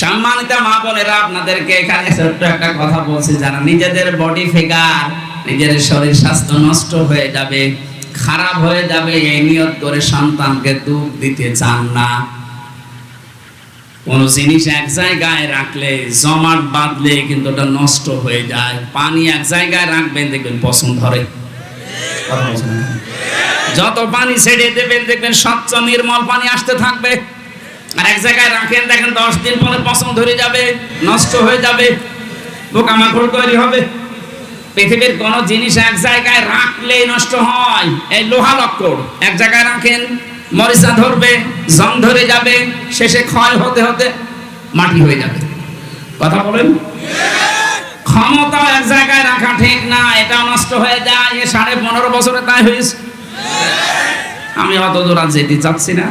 সম্মানিত মা বোনেরা, আপনাদেরকে এখানে ছোট্ট একটা কথা বলছি। যারা নিজেদের বডি ফিগার নিজের শরীর স্বাস্থ্য নষ্ট হয়ে যাবে, খারাপ হয়ে যাবে, এই নিয়ত করে সন্তানকে দুধ দিতে চান না। কোন জিনিস এক জায়গায় রাখলে, জমাট বাঁধলে কিন্তু ওটা নষ্ট হয়ে যায়। পানি এক জায়গায় রাখবেন, দেখবেন পছন্দ ধরে? যত পানি ছেড়ে দেবেন, দেখবেন স্বচ্ছ নির্মল পানি আসতে থাকবে। আর এক জায়গায় রাখেন, দেখেন দশ দিন পরে পছন্দ ধরে যাবে, নষ্ট হয়ে যাবে পোকামাকড় তৈরি হবে। পৃথিবীর কোন জিনিস এক জায়গায় রাখলেই নষ্ট হয়, এই লোহা লক্কর এক জায়গায় রাখেন, মরিচা ধরবে, জং ধরে যাবে, শেষে ক্ষয় হতে হতে মাটি হয়ে যাবে। কথা বলেন? ক্ষমতা এক জায়গায় রাখা ঠিক না, এটা নষ্ট হয়ে যায় সাড়ে পনেরো বছরে তাই হয়েছে। আমি অত দূর যেতে চাচ্ছি না।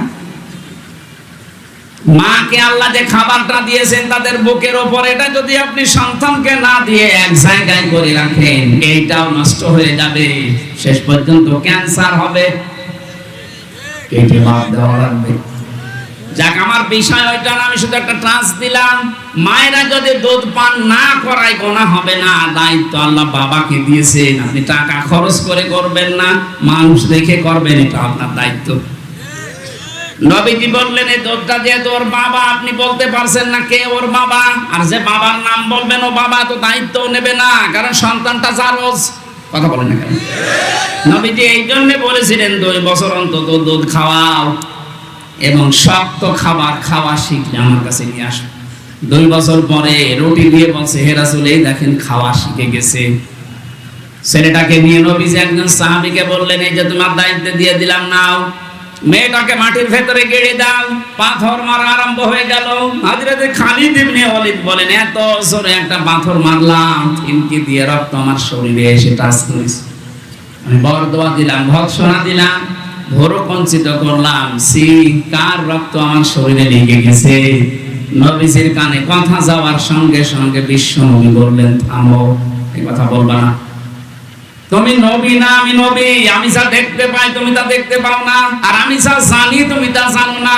মাকে আল্লাহ যে খাবারটা দিয়েছেন তাদের বুকের ওপর এটা যদি আপনি সন্তানকে না দিয়ে এক জায়গায় করে রাখেন এইটাও নষ্ট হয়ে যাবে। শেষ পর্যন্ত ক্যান্সার হবে। কেটে বাদ দেওয়া লাগবে। যাক আমার বিষয় ওইটা না আমি শুধু একটা ট্রান্স দিলাম। মায়েরা যদি দুধ পান না করায় গোনা হবে না দায়িত্ব আল্লাহ বাবাকে দিয়েছেন। আপনি টাকা খরচ করে করবেন না মানুষ দেখে করবেন এটা আপনার দায়িত্ব। নবীজি বললেন এই দুধটা যেহেতু ওর বাবা, আপনি বলতে পারছেন না কে ওর বাবা? আর যে বাবার নাম বলবেন, ও বাবা তো দায়িত্ব নেবে না, কারণ সন্তানটা জারজ। কথা বলেন না নবীজি এই জন্য বলেছিলেন, দুই বছর অন্তত দুধ খাওয়াও এবং শক্ত খাবার খাওয়া শিখলে আমার কাছে নিয়ে আসো। দুই বছর পরে রুটি দিয়ে বলছে হেরাসুল এই দেখেন খাওয়া শিখে গেছে। ছেলেটাকে নিয়ে নবীজি একজন সাহাবীকে বললেন, এই যে তোমার দায়িত্ব দিয়ে দিলাম, নাও। মেয়েটাকে মাটির ভেতরে গেড়ে দাও, পাথর মারা আরম্ভ হয়ে গেল। হাজরাতে খালিদ ইবনে ওয়ালিদ বলেন, এত জোরে একটা পাথর মারলাম থিমকি দিয়ে রক্ত আমার শরীরে এসে টাচ করেছে। আমি বরদোয়া দিলাম ভৎসনা দিলাম ভোরও কঞ্চিত করলাম সি কার রক্ত আমার শরীরে লেগে গেছে? নবীজির কানে কথা যাওয়ার সঙ্গে সঙ্গে বিশ্ব নবী বললেন, থামো, এই কথা বলবা না। তুমি নবী না আমি নবী, আমি যা দেখতে পাই তুমি তা দেখতে পাও না, আর আমি যা জানি তুমি তা জানো না।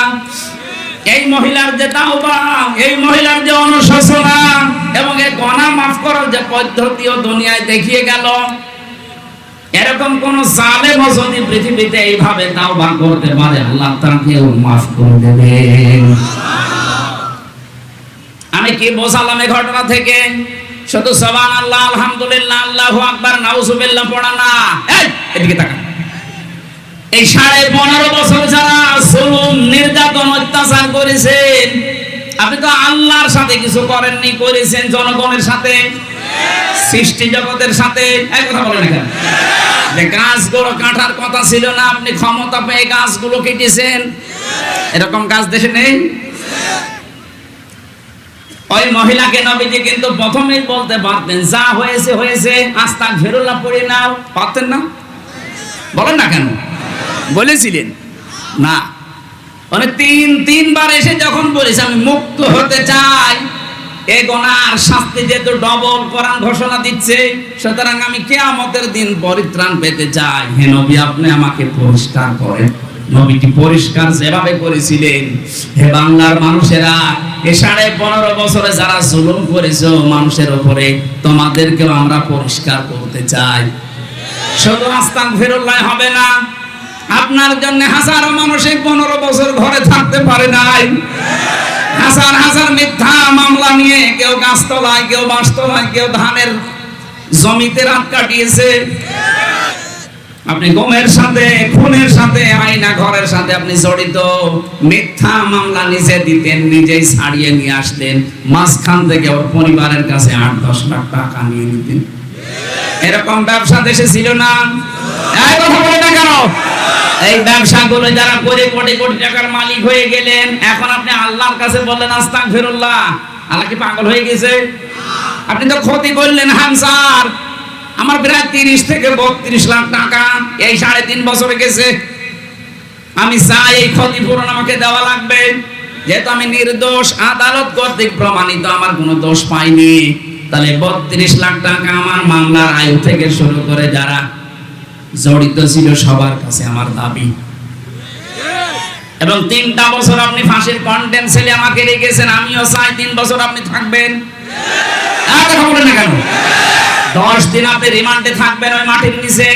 এই মহিলার যে তাওবা, এই মহিলার যে অনুশোচনা, এবং এই গণা মাফ করার যে পদ্ধতিও দুনিয়ায় দেখিয়ে গেল, এরকম কোন জালেম যদি পৃথিবীতে এইভাবে তাওবা করতে পারে, আল্লাহ তাকেও মাফ করে দেবেন। আমি কি বোঝালাম এই ঘটনা থেকে? শুধু সবান আল্লাহ আলহামদুলিল্লাহ, আল্লাহু আকবার, নাউজুবিল্লাহ, পড়া না। এই, এদিকে তাকান। এই সাড়ে পনেরো বছর যারা জুলুম, নির্যাতন, অত্যাচার করেছেন, আপনি তো আল্লাহর সাথে কিছু করেননি, করেছেন জনগণের সাথে, সৃষ্টি জগতের সাথে। এক কথা বলেন যে গাছগুলো কাটার কথা ছিল না, আপনি ক্ষমতা পেয়ে গাছগুলো কেটেছেন। এরকম গাছ দেশে নেই? ওই মহিলাকে নবীজি কিন্তু প্রথমেই বলতে পারতেন, যা হয়েছে হয়েছে আস্তাক ফেরুল্লাহ পড়ে নাও। পারতেন না? বলেন না কেন? বলেছিলেন। না। মানে তিন, তিনবার এসে যখন বলেছে, আমি মুক্ত হতে চাই, এ গোনার শাস্তি যেহেতু ডবল কোরআন ঘোষণা দিচ্ছে, সুতরাং আমি কেয়ামতের দিন পরিত্রাণ পেতে চাই। হে নবী, আপনি আমাকে পরিষ্কার করেন। নবীটি পরিষ্কার যেভাবে করেছিলেন। হে বাংলার মানুষেরা এ সাড়ে পনেরো বছরে যারা জুলুম করেছ, মানুষের উপরে তোমাদেরকেও আমরা পরিষ্কার করতে চাই। শুধু আস্তাক ফেরুল্লাহ হবে না, আপনার জন্য হাজারো মানুষ এই পনেরো বছর ঘরে থাকতে পারে নাই। হাজার হাজার মিথ্যা মামলা নিয়ে কেউ গাছতলায়, কেউ বাঁশতলায় কেউ ধানের জমিতে রাত কাটিয়েছে। আপনি গমের সাথে, খুনের সাথে, আয়না ঘরের সাথে আপনি জড়িত। মিথ্যা মামলা নিজে দিতেন, নিজেই ছাড়িয়ে নিয়ে আসতেন। মাঝখান থেকে ওর পরিবারের কাছে আট, দশ লাখ টাকা নিয়ে নিতেন। এরকম ব্যবসা দেশে ছিল না? এই কথা বলে কেন? এই ব্যবসাগুলো যারা করে কোটি কোটি টাকার মালিক হয়ে গেলেন, এখন আপনি আল্লাহর কাছে বললেন আস্তাক ফিরুল্লাহ আল্লাহ কি পাগল হয়ে গেছে? আপনি তো ক্ষতি করলেন, হামসার। আমার প্রায় তিরিশ থেকে বত্রিশ লাখ টাকা। এই সাড়ে তিন বছরে গেছে। আমি চাই এই ক্ষতিপূরণ আমাকে দেওয়া লাগবে। যেহেতু আমি নির্দোষ, আদালত কর্তৃক প্রমাণিত আমার কোনো দোষ পাইনি। তাহলে বত্রিশ লাখ টাকা আমার মামলার আয়ু থেকে শুরু করে যারা জড়িত ছিল সবার কাছে আমার দাবি। এবং তিনটা বছর আপনি ফাঁসির কন্টেন্ট ছেলে আমাকে রেখেছেন, আমিও চাই তিন বছর আপনি থাকবেন। না কেন? দশ দিন আপনি রিমান্ডে থাকবেন ওই মাটির নিচে?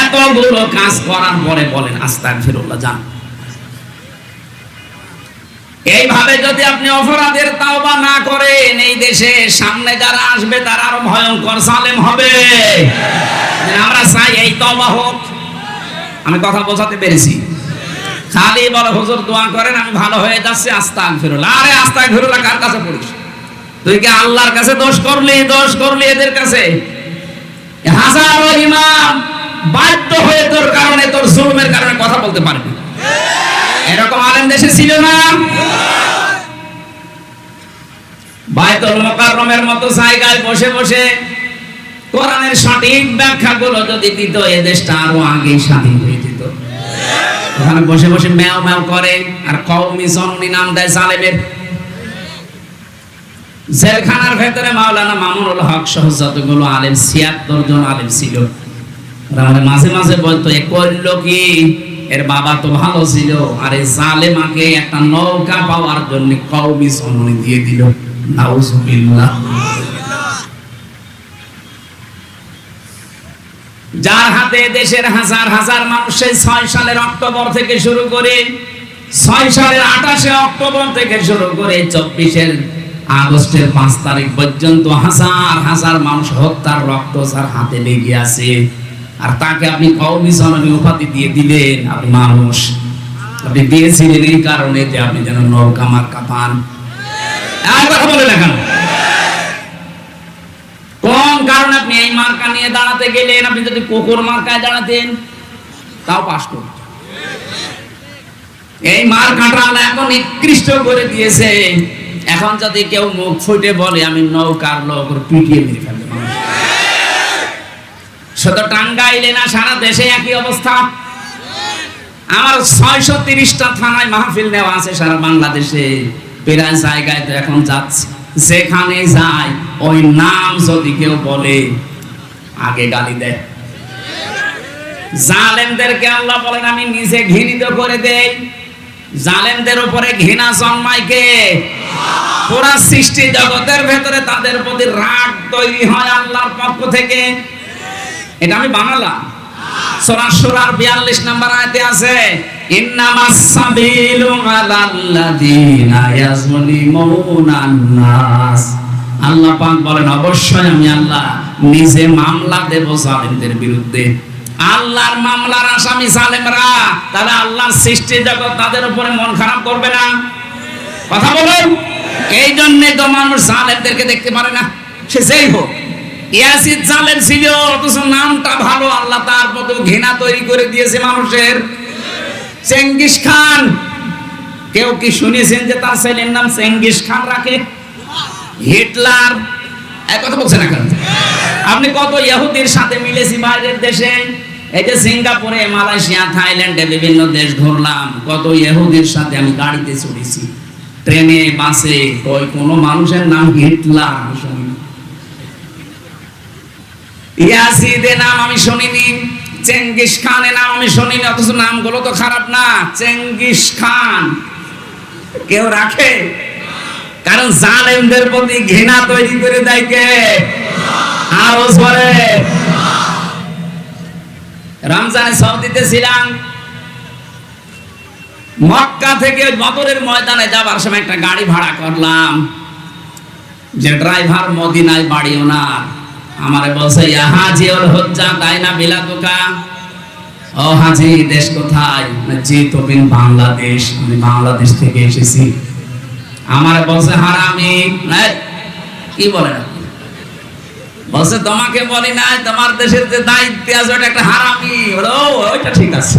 এতগুলো কাজ করার পরে বলেন আস্তাক ফিরুল্লাহ যান। এইভাবে যদি আপনি অপরাধের তাওবা না করেন, এই দেশে সামনে যারা আসবে, তারা আরও ভয়ঙ্কর সালেম হবে। আমরা চাই এই তওবা হোক। আমি কথা বোঝাতে পেরেছি। খালি বলে, হুজুর, দোয়া করেন, আমি ভালো হয়ে যাচ্ছি আস্তাক ফিরুল্লাহ আরে আস্তাক ফিরুল্লাহ কার কাছে পড়িস? তুই কি আল্লাহর কাছে দোষ করলি দোষ করলি এদের কাছে। হাজারো ইমাম বাধ্য হয়ে তোর কারণে, তোর জুলুমের কারণে কথা বলতে পারবি। এরকম আলেম দেশে ছিল না? মুকাররমের মতো জায়গায় বসে বসে কোরআনের সঠিক যদি দিত, এ দেশটা আরও আগে স্বাধীন হয়ে যেত। ওখানে বসে বসে ম্যাও ম্যাও করে, আর কওমি সন্নি নাম দেয় সালেমের জেলখানার ভেতরে মাওলানা মামুনুল হক সহ যতগুলো আলেম, ছিয়াত্তর জন আলেম ছিল। আমাদের মাঝে মাঝে বলতো, এ করল কি? এর বাবা তো ভালো ছিল। আর এই জালেমাকে একটা নৌকা পাওয়ার জন্য কওমি সননি দিয়ে দিল। নাউজুবিল্লাহ। যার হাতে দেশের হাজার হাজার মানুষের ছয় সালের অক্টোবর থেকে শুরু করে, ছয় সালের আঠাশে অক্টোবর থেকে শুরু করে, চব্বিশের আগস্টের পাঁচ তারিখ পর্যন্ত হাজার হাজার মানুষ হত্যার রক্ত তার হাতে লেগে আছে। আর তাকে আপনি কওমি সননি উপাধি দিয়ে দিলেন। আপনি মানুষ। আপনি দিয়েছিলেন এই কারণে যে আপনি যেন নৌকা মার্কা পান কোন? কারণে আপনি এই মার্কা নিয়ে দাঁড়াতে গেলেন? আপনি যদি কুকুর মার্কায় দাঁড়াতেন, তাও করত এই মার্কাটা আল্লাহ এখন নিকৃষ্ট করে দিয়েছে। এখন যদি কেউ মুখ ফুটে বলে, আমি নৌকার লোক পিটিয়ে মেরে ফেলতে শুধু টাঙ্গাইলে না, সারা দেশে একই অবস্থা। আমার ছয়শো তিরিশটা থানায় মাহফিল নেওয়া আছে সারা বাংলাদেশে। প্রায় জায়গায় তো এখন যাচ্ছে। যেখানে যায় ওই নাম যদি কেউ বলে, আগে গালি দেয়। জালেমদেরকে আল্লাহ বলেন, আমি নিজে ঘৃণিত করে দেই। জালেমদের উপরে ঘৃণা জন্মায় কে? পুরা সৃষ্টি জগতের ভেতরে তাদের প্রতি রাগ তৈরি হয় আল্লাহর পক্ষ থেকে। এটা আমি বানালাম। সূরা সূরার 42 নম্বর আয়াতে আছে আল্লাহ পাক বলেন, অবশ্যই আমি আল্লাহ নিজে মামলা দেব জালেমদের বিরুদ্ধে। আল্লাহর মামলার আসামি জালেমরা তাহলে আল্লাহর সৃষ্টি জগৎ তাদের উপরে মন খারাপ করবে না। কথা বলুন। এই জন্যে তো মানুষ জালেমদেরকে দেখতে পারে না। সে যেই হোক। ইয়াসিদ জালেম ছিল, অথচ নামটা ভালো, আল্লাহ তার প্রতি ঘৃণা তৈরি করে দিয়েছে মানুষের। চেঙ্গিস খান, কেউ কি শুনেছেন যে তার ছেলের নাম চেঙ্গিস খান রাখে? হিটলার। এক কথা বলছেন না কেন? আপনি কত ইহুদির সাথে মিলেছি বাইরের দেশে? এই যে সিঙ্গাপুরে, মালয়েশিয়া, থাইল্যান্ডে বিভিন্ন দেশ ঘুরলাম। কত ইহুদির সাথে আমি গাড়িতে চড়েছি। ট্রেনে বাসে কই কোনো মানুষের নাম হিটলার নাম আমি শুনিনি, চেঙ্গিস খানের নাম আমি শুনিনি, অথচ নামগুলো তো খারাপ না, চেঙ্গিস খান। কেউ রাখে? কারণ জালেমদের প্রতি ঘৃণা তৈরি করে দেয় কে? আরও পরে রমজানে ছিলাম মক্কা থেকে বদরের ময়দানে যাবার সময় একটা গাড়ি ভাড়া করলাম। যে ড্রাইভার মদিনায় বাড়ি ওনার। আমারে বলছে হজ্জা তাই না বিলা তোকা ও হাজি দেশ কোথায়? জি বাংলাদেশ আমি বাংলাদেশ থেকে এসেছি। আমার বলছে হারামি। কি আপনি? বলছে তোমাকে বলি নাই তোমার দেশের যে দায়িত্ব আছে ওটা একটা হারামি। বলে, ও ওইটা ঠিক আছে।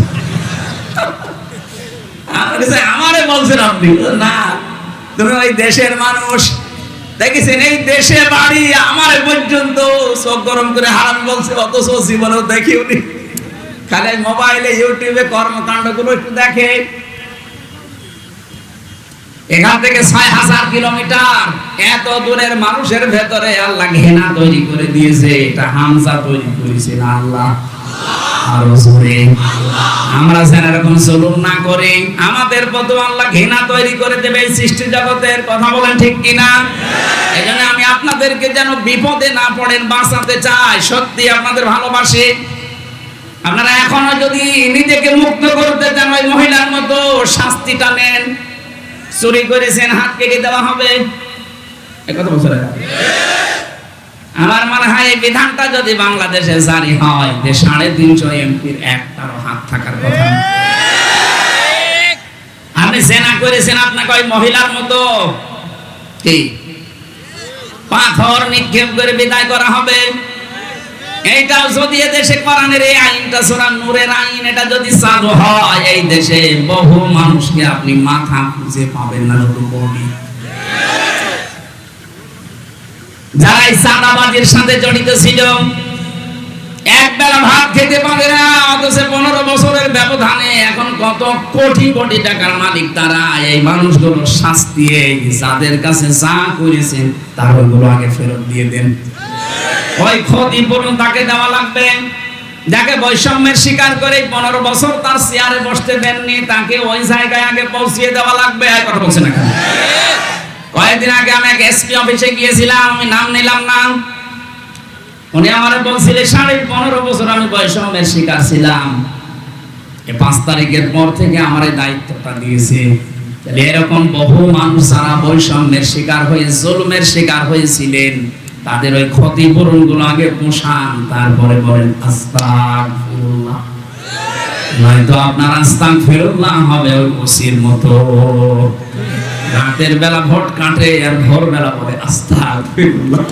আমার বলছেন আপনি না, তুমি ওই দেশের মানুষ। দেখেছেন, এই দেশে বাড়ি পর্যন্ত চোখ গরম করে হারাম বলছে মোবাইলে, ইউটিউবে একটু দেখে। এখান থেকে ছয় হাজার কিলোমিটার, এত দূরের মানুষের ভেতরে আল্লাহ ঘেনা তৈরি করে দিয়েছে, এটা হামজা তৈরি করেছে না আল্লাহ। আমরা যেন এরকম জুলুম না করি, আমাদের আল্লাহ ঘৃণা তৈরি করে দেবে সৃষ্টি জগতের, কথা বলেন ঠিক কিনা? এই জন্য আমি আপনাদেরকে যেন বিপদে না পড়েন, বাঁচাতে চাই, সত্যি আপনাদের ভালোবাসি। আপনারা এখনও যদি নিজেকে মুক্ত করতে চান, ওই মহিলার মতো শাস্তিটা নেন। চুরি করেছেন, হাত কেটে দেওয়া হবে। বছর? আমার মনে হয় এই বিধানটা যদি বাংলাদেশে জারি হয়, যে সাড়ে তিনশো এমপির একটারও হাত থাকার কথা। আপনি সেনা করেছেন আপনাকে ওই মহিলার মতো। কি? পাথর নিক্ষেপ করে বিদায় করা হবে। এইটাও যদি এদেশে কোরআনের এই আইনটা, সূরা নূরের আইন, এটা যদি চালু হয়, এই দেশে বহু মানুষকে আপনি মাথা খুঁজে পাবেন না শুধু বডি যারা চাঁদাবাজির সাথে জড়িত ছিল এক বেলা ভাত খেতে পারে না, অথচ পনেরো বছরের ব্যবধানে এখন কত কোটি কোটি টাকার মালিক তারা, এই শাস্তি যাদের কাছে যা করেছেন তার ওইগুলো আগে ফেরত দিয়ে দেন। ওই তাকে দেওয়া লাগবে। যাকে বৈষম্যের শিকার করে পনেরো বছর তার চেয়ারে বসতে দেননি, তাকে ওই জায়গায় আগে পৌঁছিয়ে দেওয়া লাগবে কথা বলছে না কয়েকদিন আগে আমি এক এসপি অফিসে গিয়েছিলাম, আমি নাম নিলাম না। উনি আমার বলছিলেন সাড়ে পনেরো বছর আমি বৈষম্যের শিকার ছিলাম। পাঁচ তারিখের পর থেকে আমার এই দায়িত্বটা দিয়েছে। এরকম বহু মানুষ যারা বৈষম্যের শিকার হয়ে, জুলুমের শিকার হয়েছিলেন, তাদের ওই ক্ষতিপূরণগুলো আগে পোষান, তারপরে বলেন, আস্তাগফিরুল্লাহ। নয়তো আপনার আস্তাক ফেরুল্লাহ হবে ওই ওসির মতো। রাতের বেলা ভোট কাটে আর ভোর বেলা বলে ফেরুল্লাহ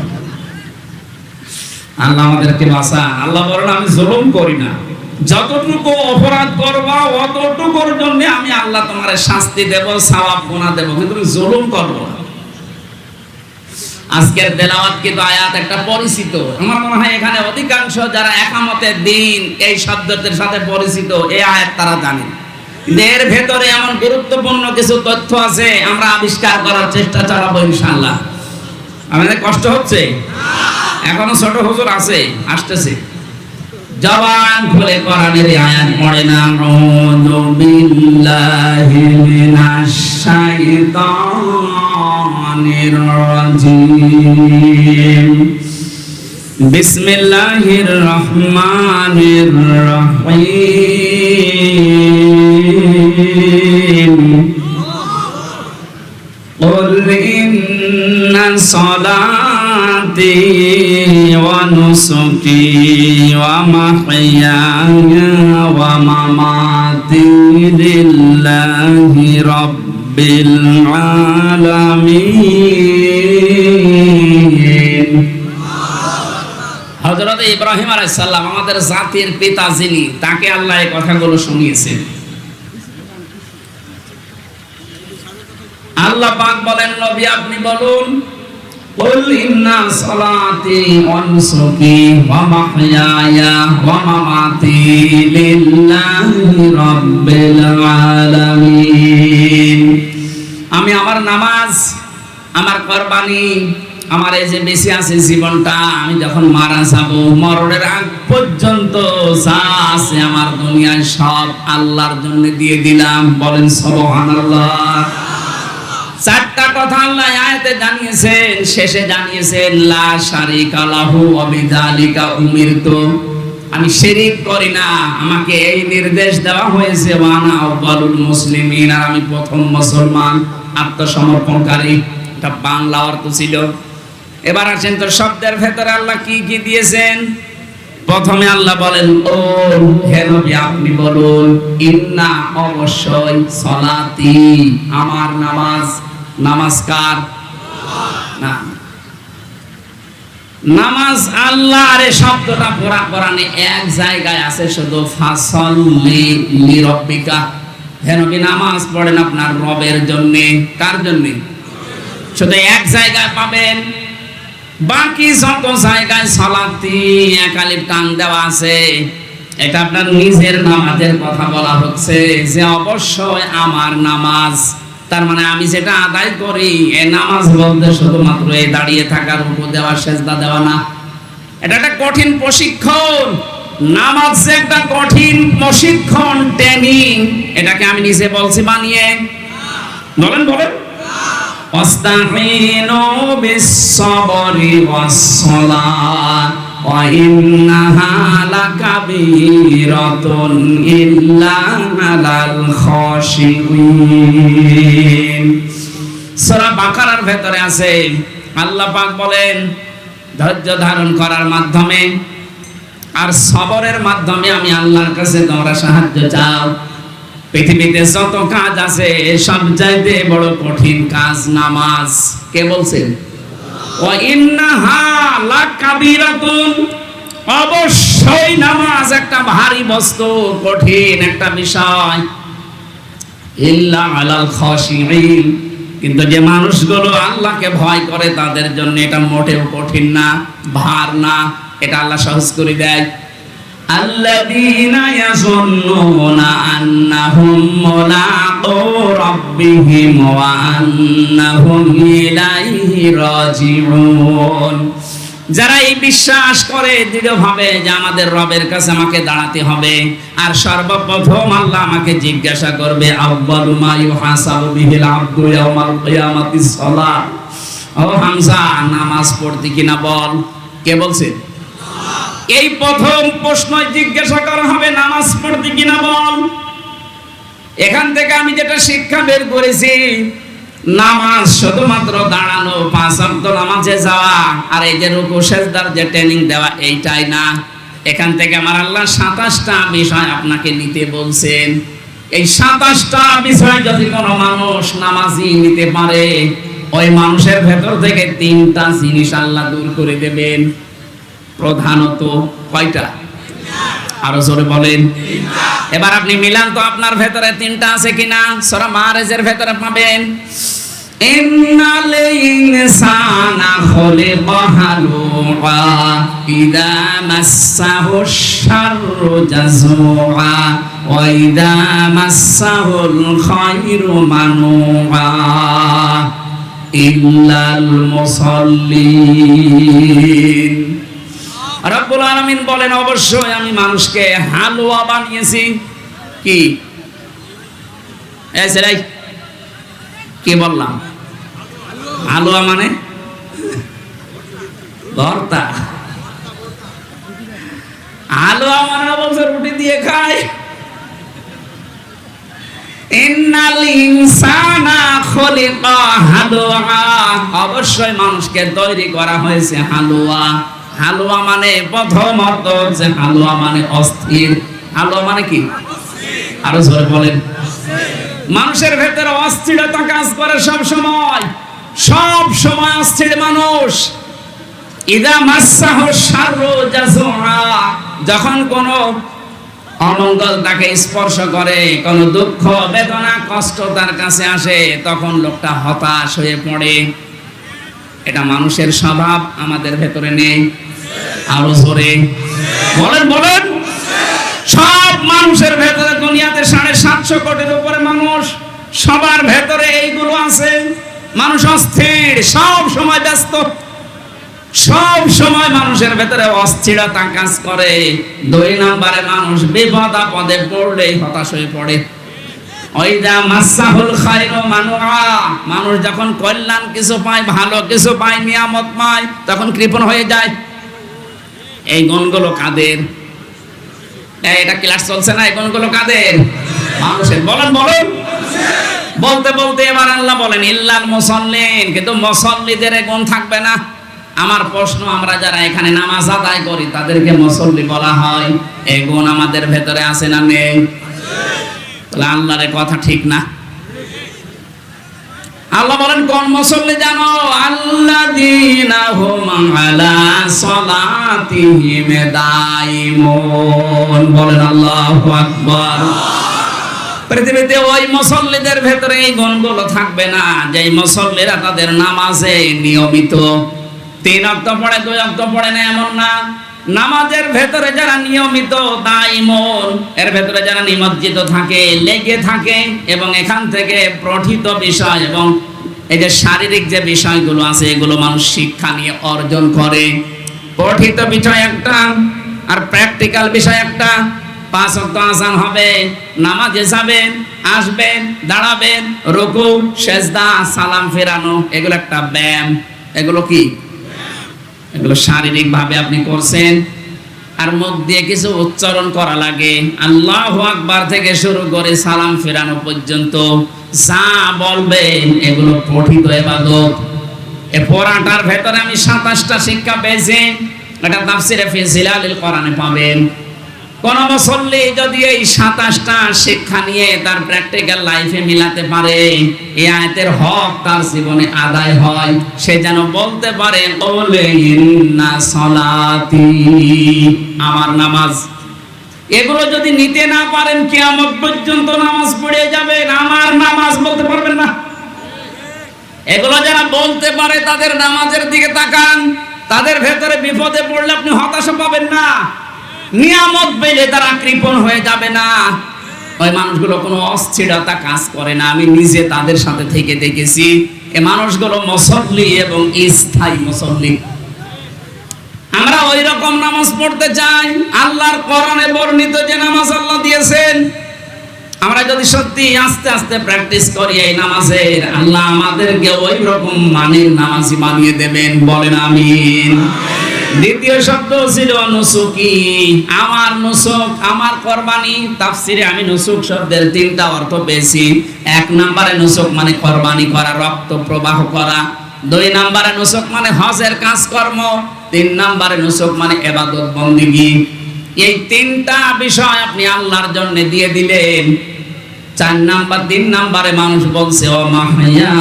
আল্লাহ আমাদেরকে বাঁচা আল্লাহ বলেন, আমি জুলুম করি না। যতটুকু অপরাধ করবা, অতটুকুর জন্য আমি আল্লাহ তোমার শাস্তি দেব, সওয়াব, গুনাহ দেব, কিন্তু তুমি জুলুম করব আজকের তেলাওয়াত কিন্তু আয়াত একটা পরিচিত। আমার মনে হয় এখানে অধিকাংশ যারা একামতের দিন এই শব্দটির সাথে পরিচিত, এই আয়াত তারা জানেন। এর ভেতরে এমন গুরুত্বপূর্ণ কিছু তথ্য আছে, আমরা আবিষ্কার করার চেষ্টা চালাবো ইনশাআল্লাহ। আমাদের কষ্ট হচ্ছে? এখনও ছোট হুজুর আছে, আসতেছে। জবান খুলে কোরআনের আয়াত পড়ে না আউযু বিল্লাহি মিনাশ শাইতানির রাজিম। بسم الله الرحمن الرحيم قل إن صلاتي ونسكي ومحياي ومماتي لله رب العالمين হযরত ইব্রাহিম আলাইহিস সালাম আমাদের জাতির পিতা যিনি তাকে আল্লাহ এই কথাগুলো শুনিয়েছেন আল্লাহ পাক বলেন নবী আপনি বলুন قل إن صلاتي ونسكي ومحياي ومماتي لله رب العالمين আমি আমার নামাজ আমার কোরবানি আমার এই যে বেঁচে আছে জীবনটা, আমি যখন মারা যাব, মরণের আগ পর্যন্ত যা আছে আমার দুনিয়ায় সব আল্লাহর জন্য দিয়ে দিলাম। বলেন, সুবহানাল্লাহ। চারটা কথা আল্লাহ আয়াতে জানিয়েছেন, শেষে জানিয়েছেন, লা শারিকা লাহু ওয়া বিযালিকা উমিরতু। আমি শিরিক করি না, আমাকে এই নির্দেশ দেওয়া হয়েছে ওয়ানা আউয়ালুল মুসলিমিন। আর আমি প্রথম মুসলমান, আত্মসমর্পণকারী। এটা বাংলা অর্থ ছিল। এবার আসেন তো শব্দের ভেতরে আল্লাহ কি কি দিয়েছেন? প্রথমে আল্লাহ বলেন, ও হে নবী, আপনি বলুন, ইন্না অবশ্যই সলাতি, আমার নামাজ নামাজ কার না। নামাজ আল্লাহ আরে শব্দটা পুরা কোরআনে এক জায়গায় আছে শুধু ফাসল লি লি হে নবী, নামাজ পড়েন আপনার রবের জন্য। কার জন্য? শুধু এক জায়গায় পাবেন। বাকি যত জায়গায় সালাতি একালিপ টান দেওয়া আছে, এটা আপনার নিজের নামাজের কথা বলা হচ্ছে। যে অবশ্যই আমার নামাজ, তার মানে আমি যেটা আদায় করি এই নামাজ বলতে শুধুমাত্র এই দাঁড়িয়ে থাকার উপর দেওয়া, সেজদা দেওয়া না। এটা একটা কঠিন প্রশিক্ষণ। নামাজ যে একটা কঠিন প্রশিক্ষণ ট্রেনিং এটাকে আমি নিজে বলছি বানিয়ে। বলেন বলেন। واستعينوا بالصبر والصلاة وإنها لكبيرة إلا على الخاشعين সূরা বাকারার ভেতরে আছে আল্লাহ পাক বলেন ধৈর্য ধারণ করার মাধ্যমে আর সবরের মাধ্যমে আমি আল্লাহর কাছে তোমরা সাহায্য চাও পৃথিবীতে যত কাজ আছে, সব চাইতে বড় কঠিন কাজ নামাজ। কে বলছেন অবশ্যই নামাজ একটা ভারী বস্তু, কঠিন একটা বিষয়। কিন্তু যে মানুষগুলো আল্লাহকে ভয় করে, তাদের জন্য এটা মোটেও কঠিন না, ভার না। এটা আল্লাহ সহজ করে দেয়। الذين يظنون أنهم ملاقو ربهم وأنهم إليه راجعون যারা এই বিশ্বাস করে দৃঢ়ভাবে যে আমাদের রবের কাছে আমাকে দাঁড়াতে হবে আর সর্বপ্রথম আল্লাহ আমাকে জিজ্ঞাসা করবে আব্বালু মা ইউহাসাবু বিহিল আবদু ইয়াউমাল কিয়ামাতিস সালাত ও হামজা নামাজ পড়তে কিনা বল কে বলছে এই প্রথম প্রশ্ন জিজ্ঞাসা করা হবে, নামাজ পড়তে কিনা বল? এখান থেকে আমি যেটা শিক্ষা বের করেছি, নামাজ শুধুমাত্র দাঁড়ানো, পাঁচ অক্ট নামাজে যাওয়া, আর এই যে রুকু, সেজদার যে ট্রেনিং দেওয়া, এইটাই না। এখান থেকে আমার আল্লাহ সাতাশটা বিষয় আপনাকে নিতে বলছেন। এই সাতাশটা বিষয় যদি কোনো মানুষ নামাজি নিতে পারে, ওই মানুষের ভেতর থেকে তিনটা জিনিস আল্লাহ দূর করে দেবেন। প্রধানত কয়টা? আরও জোরে বলেন। এবার আপনি মিলান তো আপনার ভেতরে তিনটা আছে কিনা? সরা মারেজের ভেতরে পাবেন। ইল্লাল মুসাল্লিন। রব্বুল আলামিন বলেন, অবশ্যই আমি মানুষকে হালুয়া বানিয়েছি। কি? সেরাই কি বললাম? হালুয়া মানে? ভর্তা। হালুয়া মানে বলছে, রুটি দিয়ে হালুয়া। অবশ্যই মানুষকে তৈরি করা হয়েছে হালুয়া। হালুয়া মানে প্রথম অর্থ হচ্ছে হালুয়া মানে অস্থির। হালুয়া মানে কি? আরও জোরে বলেন। মানুষের ভেতরে অস্থিরতা কাজ করে সব সময় সব সময় অস্থির মানুষ। ইদা মাসাহ শাররু জাজুআ যখন কোন অমঙ্গল তাকে স্পর্শ করে, কোন দুঃখ, বেদনা, কষ্ট তার কাছে আসে, তখন লোকটা হতাশ হয়ে পড়ে। এটা মানুষের স্বভাব, আমাদের ভেতরে নেই। আরও জোরে। বলেন বলেন। সব মানুষের ভেতরে দুনিয়াতে সাড়ে সাতশো কোটির উপরে মানুষ। সবার ভেতরে এইগুলো আছে। মানুষ অস্থির, সব সময় ব্যস্ত। সব সময় মানুষের ভেতরে অস্থিরতা কাজ করে। দুই নম্বরে মানুষ বিপদ আপদে পড়লেই হতাশ হয়ে পড়ে। মানুষ যখন কল্যাণ কিছু পায়, ভালো কিছু পায়, নিয়ামত পায়, তখন কৃপণ হয়ে যায়। এই গুণগুলো কাদের? এটা ক্লাস চলছে না, এই গুণগুলো কাদের? মানুষের। বলেন বলেন। বলতে বলতে এবার আল্লাহ বলেন, ইল্লাল মুসাল্লিন। কিন্তু মুসল্লিদের গুণ থাকবে না। আমার প্রশ্ন, আমরা যারা এখানে নামাজ আদায় করি, তাদেরকে মুসল্লি বলা হয়। এই গুণ আমাদের ভেতরে আছে না নেই? তাহলে কথা ঠিক না। আল্লাহ বলেন, কোন মুসল্লি জানো? আল্লাযীনা হুম আলা সালাতিহিম দাইমুন। বলেন, আল্লাহু আকবার। পৃথিবীতে ওই মুসল্লিদের ভেতরে এই গুণগুলো থাকবে না। যে মুসল্লিরা তাদের নামাজে নিয়মিত, তিন অক্ত পড়ে, দুই অক্ত পড়ে না, এমন না। নামাজের ভেতরে যারা নিয়মিত দাইমন এর ভেতরে যারা নিমজ্জিত থাকে, লেগে থাকে এবং এখান থেকে প্রঠিত বিষয় এবং এই যে শারীরিক যে বিষয়গুলো আছে, এগুলো মানুষ শিক্ষা নিয়ে অর্জন করে। পঠিত বিষয় একটা আর প্র্যাকটিক্যাল বিষয় একটা। পাঁচ অক্ট আসান হবে, নামাজে যাবেন আসবেন, দাঁড়াবেন, রুকু, সেজদা, সালাম ফেরানো, এগুলো একটা ব্যায়াম। এগুলো কি? এগুলো শারীরিক ভাবে আপনি করছেন। আর মুখ দিয়ে কিছু উচ্চারণ করা লাগে। আল্লাহ আকবার থেকে শুরু করে সালাম ফেরানো পর্যন্ত যা বলবেন এগুলো পঠিত এবাদত। এ পড়াটার ভেতরে আমি সাতাশটা শিক্ষা পেয়েছি। এটা তাফসিরে ফি জিলালিল কোরআনে পাবেন। কোন মুসল্লি যদি এই সাতাশটা শিক্ষা নিয়ে তার প্র্যাকটিক্যাল লাইফে মিলাতে পারে, এই আয়াতের হক তার জীবনে আদায় হয়। সে যেন বলতে পারে ওলে আমার নামাজ। এগুলো যদি নিতে না পারেন, কিয়ামত পর্যন্ত নামাজ পড়ে যাবেন। আমার নামাজ বলতে পারবেন না। এগুলো যারা বলতে পারে, তাদের নামাজের দিকে তাকান। তাদের ভেতরে বিপদে পড়লে আপনি হতাশা পাবেন না। নিয়ামত পেলে তারা কৃপণ হয়ে যাবে না। ওই মানুষগুলো কোনো অস্থিরতা কাজ করে না। আমি নিজে তাদের সাথে থেকে দেখেছি। এ মানুষগুলো মুসল্লি এবং স্থায়ী মুসল্লি। আমরা ওই রকম নামাজ পড়তে চাই। আল্লাহর কোরআনে বর্ণিত যে নামাজ আল্লাহ দিয়েছেন। আমরা যদি সত্যি আস্তে আস্তে প্র্যাকটিস করি এই নামাজের, আল্লাহ আমাদেরকে ওই রকম মানের নামাজি বানিয়ে দেবেন। বলেন আমিন। দ্বিতীয় শব্দ ছিল নুসুকি। আমার নুসুক, আমার কোরবানি। তাফসিরে আমি নুসুক শব্দের তিনটা অর্থ পেয়েছি। এক নম্বরে নুসুক মানে কোরবানি করা, রক্ত প্রবাহ করা। দুই নম্বরে নুসুক মানে হজের কাজকর্ম। তিন নম্বরে নুসুক মানে এবাদত বন্দিগি। এই তিনটা বিষয় আপনি আল্লাহর জন্য দিয়ে দিলেন। চার নাম্বার, তিন নাম্বারে মানুষ বলছে, ও মাহায়া,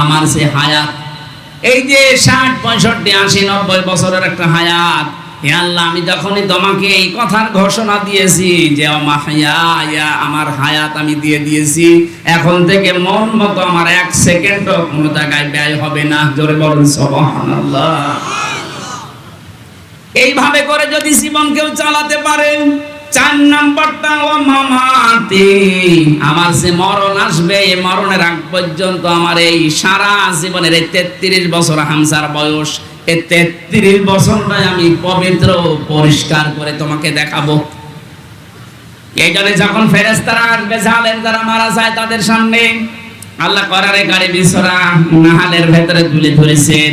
আমার সে হায়াত এই যে ষাট, পঁয়ষট্টি, আশি, নব্বই বছরের একটা হায়াত আল্লাহ, আমি যখনই তোমাকে এই কথার ঘোষণা দিয়েছি যে আমার হায়াত আমি দিয়ে দিয়েছি, এখন থেকে মন মতো আমার এক সেকেন্ডও কোনো জায়গায় ব্যয় হবে না। জোরে বলুন এইভাবে করে যদি জীবন কেউ চালাতে পারে চার নাম্বারটা ও মামাতে। আমার যে মরণ আসবে, এই মরণের আগ পর্যন্ত আমার এই সারা জীবনের এই তেত্রিশ বছর হামসার বয়স, এই তেত্রিশ বছরটাই আমি পবিত্র, পরিষ্কার করে তোমাকে দেখাবো। এই জন্য যখন ফেরেস্তারা আসবে জালেন যারা মারা যায় তাদের সামনে, আল্লাহ করারে গাড়ি বিছরা, নাহালের ভেতরে তুলে ধরেছেন।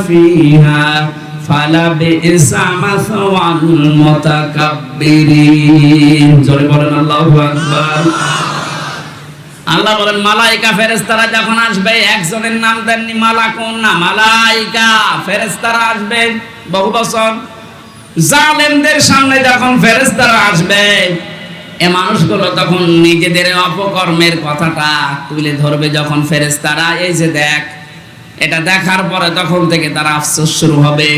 فيها فلبئس مثوى المتكبرين জোরে বলেন আল্লাহু আকবার আল্লাহ বলেন মালাইকা ফেরেশতারা যখন আসবে একজনের নাম দেননি মালাকুন না মালাইকা ফেরেশতারা আসবে বহু বছর জালেমদের সামনে যখন ফেরেশতারা আসবে এ মানুষগুলো তখন নিজেদের অপকর্মের কথাটা তুলে ধরবে যখন ফেরেশতারা এই যে দেখ এটা দেখার পরে তখন থেকে তারা আফসোস শুরু হবে।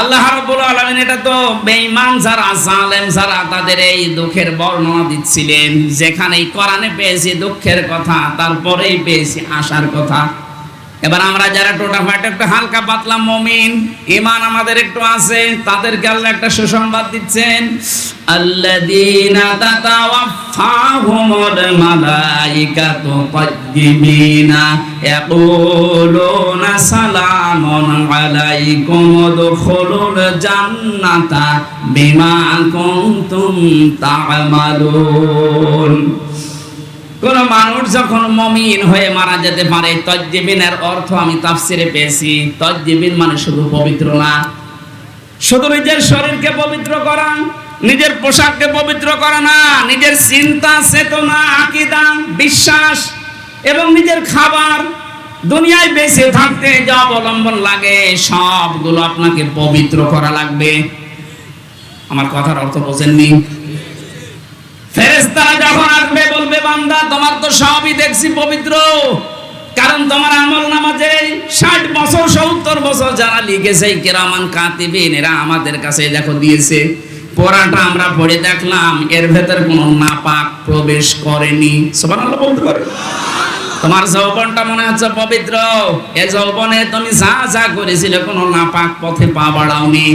আল্লাহ রাব্বুল আলামিন এটা তো বেঈমান যারা জালেম, যারা তাদের এই দুঃখের বর্ণনা দিচ্ছিলেন। যেখানেই কোরআনে পেয়েছি দুঃখের কথা, তারপরেই পেয়েছি আশার কথা। এবার আমরা যারা টোটা একটু হালকা পাতলা মমিন ইমান আমাদের একটু আছে, তাদেরকে আল্লাহ একটা সুসংবাদ দিচ্ছেন। জান্নাতা বিমা কুনতুম তা'মালুন। কোন মানুষ যখন মমিন হয়ে মারা যেতে পারে তজ্জিবিনের অর্থ আমি তাফসিরে পেয়েছি। তজ্জিবিন মানে শুধু পবিত্র না। শুধু নিজের শরীরকে পবিত্র করা, নিজের পোশাককে পবিত্র করা না, নিজের চিন্তা, চেতনা, আকিদা, বিশ্বাস এবং নিজের খাবার দুনিয়ায় বেঁচে থাকতে যা অবলম্বন লাগে, সবগুলো আপনাকে পবিত্র করা লাগবে। আমার কথার অর্থ বোঝেননি। ফেরেশতারা যখন আসবে বলবে, বান্দা, তোমার তো সবই দেখছি পবিত্র। কারণ তোমার আমল নামাজে ষাট বছর, সত্তর বছর যারা লিখেছে কেরামান এরা আমাদের কাছে দেখো দিয়েছে। পড়াটা আমরা পড়ে দেখলাম, এর ভেতর কোনো নাপাক প্রবেশ করেনি। বলতে পারে। তোমার যৌবনটা মনে হচ্ছে পবিত্র। এ যৌবনে তুমি যা যা করেছিলে, কোনো নাপাক পথে পা বাড়াওনি।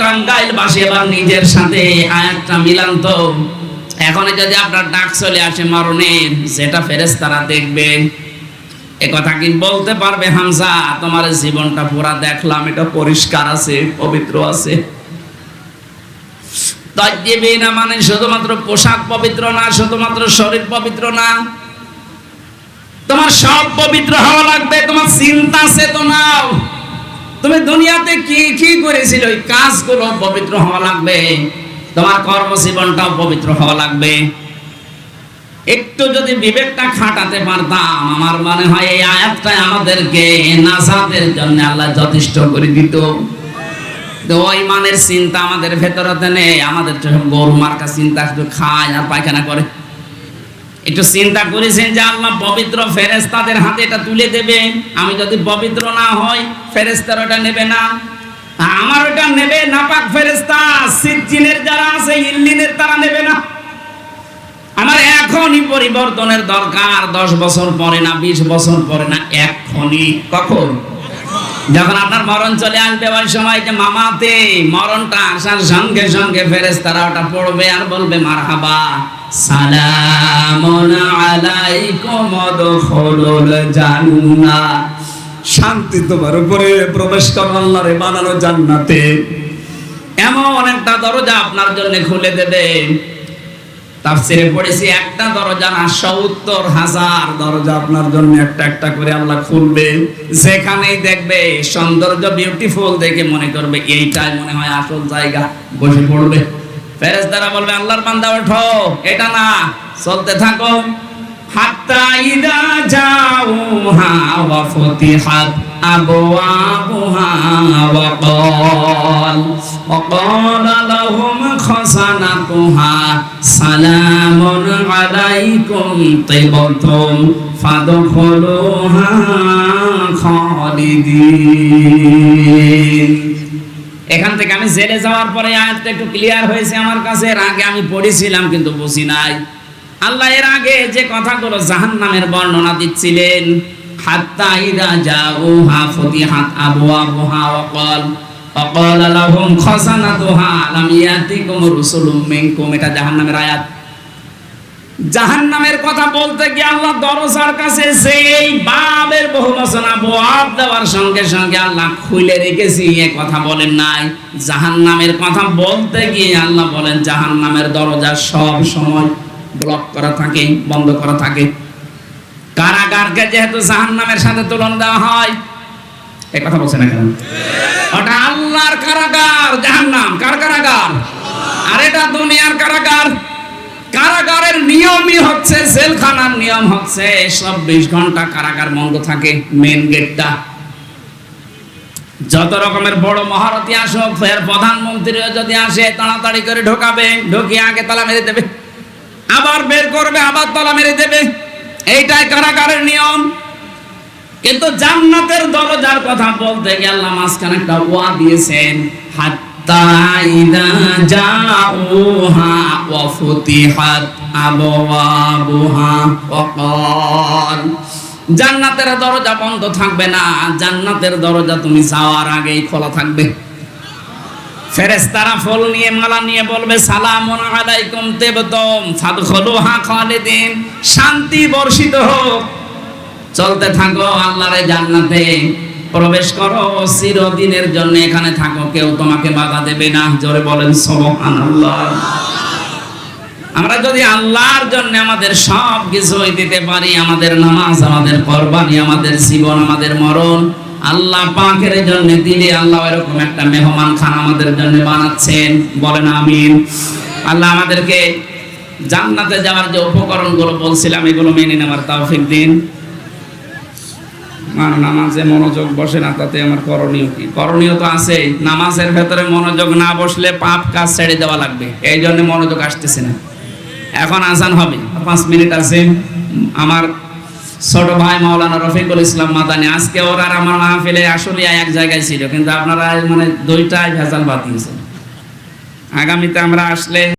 টাঙ্গাইল বাসী এবার নিজের সাথে আয়াতটা মিলান তো এখন যদি আপনার ডাক চলে আসে মরণের যেটা ফেরেশতারা দেখবে। এ কথা কি বলতে পারবে তোমার জীবনটা পুরা দেখলাম, এটা পরিষ্কার আছে, পবিত্র আছে। মানে শুধুমাত্র পোশাক পবিত্র না, শুধুমাত্র শরীর পবিত্র না। তোমার সব পবিত্র হওয়া লাগবে, তোমার চিন্তা চেতনাও। তুমি দুনিয়াতে কি কি করেছিল? ওই কাজগুলো পবিত্র হওয়া লাগবে। তোমার কর্মজীবনটাও পবিত্র হওয়া লাগবে। একটু যদি বিবেকটা খাটাতে পারতাম, আমার মনে হয় এই আয়াতটা আমাদেরকে নাজাতের জন্য আল্লাহ যথেষ্ট করে দিত। ওই মানের চিন্তা আমাদের ভেতরতে নেই। আমাদের গরু মার্কা চিন্তা, শুধু খায় আর পায়খানা করে। একটু চিন্তা করেছেন যে আল্লাহ পবিত্র ফেরেস্তাদের হাতে এটা তুলে দেবে? আমি যদি পবিত্র না হই ফেরেস্তার ওটা নেবে না। আমার ওটা নেবে নাপাক ফেরেস্তা সিজিনের যারা আছে, ইল্লিনের তারা নেবে না। আমার এখনই পরিবর্তনের দরকার। দশ বছর পরে না, বিশ বছর পরে না, এখনই। কখন? যখন আপনার মরণ চলে আসবে ওই সময় যে মামাতে মরণটা আসার সঙ্গে সঙ্গে ফেরেস তারা ওটা পড়বে আর বলবে মার হাবা সালামুন আলাইকুম দুখুলুল জান্নাহ। শান্তি তোমার উপরে প্রবেশ করো, আল্লাহরে বানানো জান্নাতে। এমন একটা দরজা আপনার জন্য খুলে দেবে তাফসিরে পড়েছি, একটা দরজা না, সত্তর হাজার দরজা আপনার জন্য একটা একটা করে আল্লাহ খুলবে। যেখানেই দেখবে, সৌন্দর্য বিউটিফুল দেখে মনে করবে, এইটাই মনে হয় আসল জায়গা, বসে পড়বে। ফেরেশতারা বলবে, আল্লাহর বান্দা, ওঠো। এটা না। চলতে থাকো। হাত্তা ইদা জাউহা ওয়া ফুতিহাত আবওয়াবুহা ওয়া ক্বাল। ওয়া লাহুম খাযানাতুহা সালামুন আলাইকুম তিবতুম। ফাদখুলুহা খালিদিন। এখান থেকে আমি জেলে যাওয়ার পরে আয়াতটা একটু ক্লিয়ার হয়েছে আমার কাছে। এর আগে আমি পড়েছিলাম, কিন্তু বুঝি নাই। আল্লাহ এর আগে যে কথাগুলো জাহান্নামের বর্ণনা দিচ্ছিলেন, হাত্তা ইদা জাউহা ফুতিহাত আবওয়াবুহা ওয়াকাল ওয়াকাল লাহুম খাসানাতুহা লাম ইয়াতিকুম রুসুলুম মিনকুম। এটা জাহান্নামের আয়াত। জাহান্নামের কথা বলতে গিয়ে আল্লাহ দরজার কাছে সেই বাবের বহু বচন আবওয়াব দেওয়ার সঙ্গে সঙ্গে আল্লাহ খুলে রেখেছি, এ কথা বলেন নাই। জাহান্নামের কথা বলতে গিয়ে আল্লাহ বলেন, জাহান্নামের দরজা সব সময় ব্লক করা থাকে, বন্ধ করা থাকে। কারাগারকে যেহেতু জাহান্নামের সাথে তুলনা দেওয়া হয় এই কথা বলছে না কেন? ওটা আল্লাহর কারাগার, জাহান্নাম, কার কারাগার? আর এটা দুনিয়ার কারাগার। কারাগারের নিয়মই হচ্ছে, জেলখানার নিয়ম হচ্ছে চব্বিশ ঘণ্টা কারাগার বন্ধ থাকে মেন গেটটা যত রকমের বড় মহারথী আসুক, ফের প্রধানমন্ত্রীও যদি আসে, তাড়াতাড়ি করে ঢোকাবে, ঢুকিয়ে আগে তালা মেরে দেবে। আবার বের করবে, আবার তালা মেরে দেবে। এইটাই কারাগারের নিয়ম। কিন্তু জান্নাতের দরজার কথা বলতে গিয়ে আল্লাহ একটা ওয়া দিয়েছেন হাত্তা জান্নাতের দরজা বন্ধ থাকবে না। জান্নাতের দরজা তুমি যাওয়ার আগেই খোলা থাকবে। ফেরেশতারা ফল নিয়ে, মালা নিয়ে বলবে, সালামুন আলাইকুম তেবতম, ফাদখুলুহা খালিদিন, শান্তি বর্ষিত হোক। চলতে থাকো আল্লাহরে জান্নাতে। প্রবেশ করো, চিরদিনের জন্য এখানে থাকো। কেউ তোমাকে বাধা দেবে না। জোরে বলেন, সুবহানাল্লাহ। আমরা যদি আল্লাহর জন্য আমাদের সব কিছুই দিতে পারি, আমাদের নামাজ, আমাদের কোরবানি, আমাদের জীবন, আমাদের মরণ, আল্লাহ পাকের জন্য দিলে আল্লাহ এরকম একটা মেহমান খান আমাদের জন্য বানাচ্ছেন। বলেন, আমিন। আল্লাহ আমাদেরকে জান্নাতে যাওয়ার যে উপকরণগুলো বলছিলাম, এগুলো মেনে নেওয়ার তৌফিক দিন। আমার নামাজে মনোযোগ বসে না, তাতে আমার করণীয় কি? করণীয় তো আছে নামাজের ভেতরে মনোযোগ না বসলে পাপ কাজ ছেড়ে দেওয়া লাগবে। এই জন্য মনোযোগ আসতেছে না। এখন আজান হবে। পাঁচ মিনিট আছে। আমার ছোট ভাই মাওলানা রফিকুল ইসলাম মাদানি, আজকে ওরা আর আমার মাহফিলে আসলে এক জায়গায় ছিল, কিন্তু আপনারা মানে দুইটাই ভেজাল বাতিয়েছেন আগামীতে আমরা আসলে